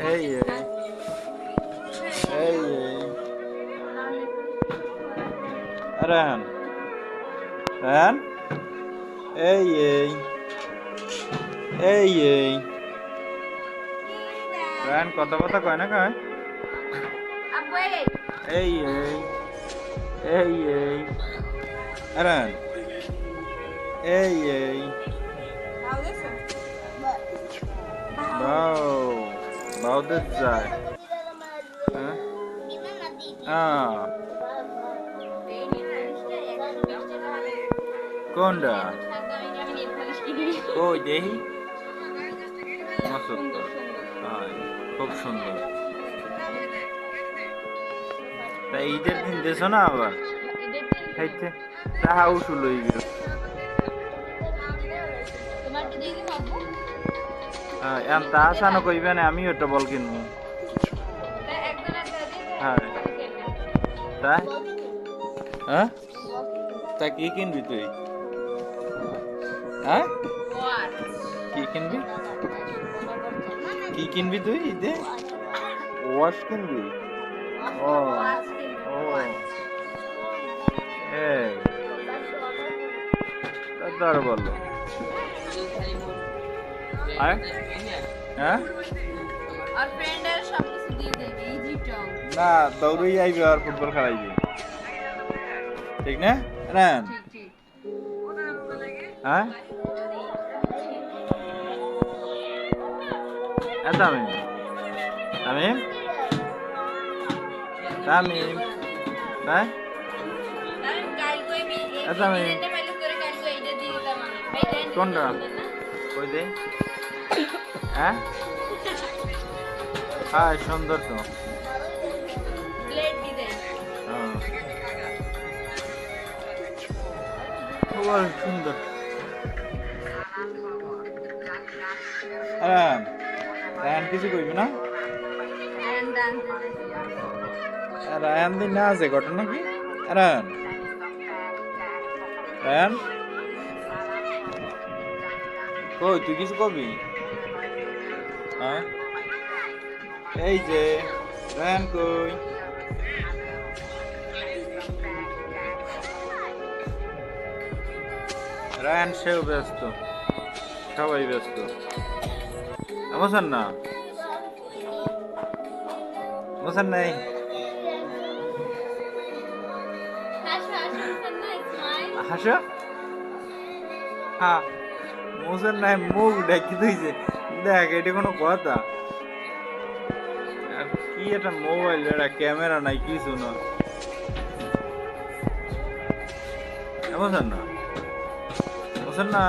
এই এই এই এই রান রান এই এই এই এই রান কথা কথা কয় না কয় এই এই এই এই রান এই এই বাউ বাউদের যায় হ্যাঁ হ্যাঁ কোনটা কই দেখি হাই, খুব সুন্দর। তা ঈদের দিন দেছো না আবার? খাইতে। তাহা উসুল হয়ে হ্যাঁ এম তা আসানো কইবে না আমি একটা বল কিনবো। হ্যাঁ। তাই হ্যাঁ? তা কি কিনবি তুই? হ্যাঁ? কি কিনবি? কি কিনবি তুই? ঈদে ওয়াশ কিনবি? ও ও। এই। তা তো আরও হ্যাঁ? আর ফ্রেন্ডের সব কিছু দিয়ে দেবে ইজি টং না দৌড়েই আইবে আর ফুটবল খেলাইবে। ঠিক না? রান। ঠিক ঠিক। হ্যাঁ? তামিম। তামিম? তামিম। তাই আমি কাল কই মি আমি- এটা পাইলে করে কাল কই এটা দিয়ে দিতাম আমি ভাই দেন কোনটা? দে হ্যাঁ হ্যাঁ সুন্দর তো হ্যাঁ। সুন্দর রান কিছু কইবি না রায়ান দিন না আছে ঘটনা কি রায়ান রায়ান কই, তুই কিছু কবি হ্যাঁ? এই যে রায়ান কই? রায়ান, সেও ব্যস্ত। সবাই ব্যস্ত। আমসান না? আমসান নাই? হাসো? হ্যাঁ। মোসের নাই, মুখ ডাকি দিয়েছে দেখ, এটা কোনো কথা। আর কি এটা মোবাইল এটা ক্যামেরা নাই, কিছু না। বুঝছেন না? বুঝছেন না?